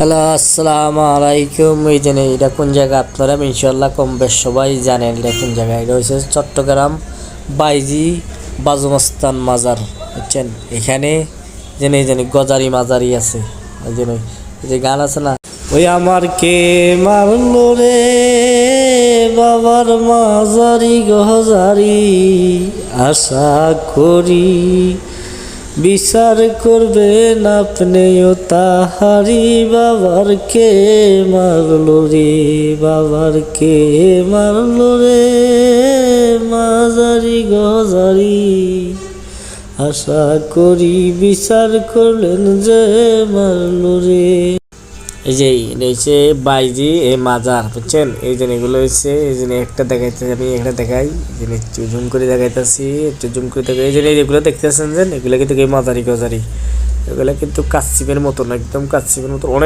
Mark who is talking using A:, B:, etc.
A: Hello, আসসালামু আলাইকুম। এই যে এটা কোন জায়গা আপনারা? ইনশাল্লাহ কম বেশ সবাই জানেন এটা কোন জায়গা এটা হচ্ছে চট্টগ্রাম বাইজি বাজুমস্তান মাজার, বুঝছেন? এখানে জেনে জানি গজারি মাজারি আছে। ওই জন্য যে গান আছে না? ওই আমার কে মারলো রে বাবার মাজারি গজারি, আশা করি বিচার করবেন আপনিও তাহারি বাবার কে মারলো রে, বাবার কে মারলো রে মাজারি গজারি। আশা করি বিচার করলেন যে মারলো রে। এই যে রয়েছে বাইজি, এ মাজার, বুঝছেন? এই যে এগুলো হচ্ছে, এই যে একটা দেখাইতে আমি, একটা দেখাই। এই জন্য একটু জুম করে দেখাইতেছি, একটু জুম করে দেখাই। এই জন্য যেগুলো দেখতেছেন যে, এগুলো কিন্তু মাজারি গজারি এগুলো কিন্তু কাচ্চিপের মতন, একদম কাচ্চিপের মতো অনেক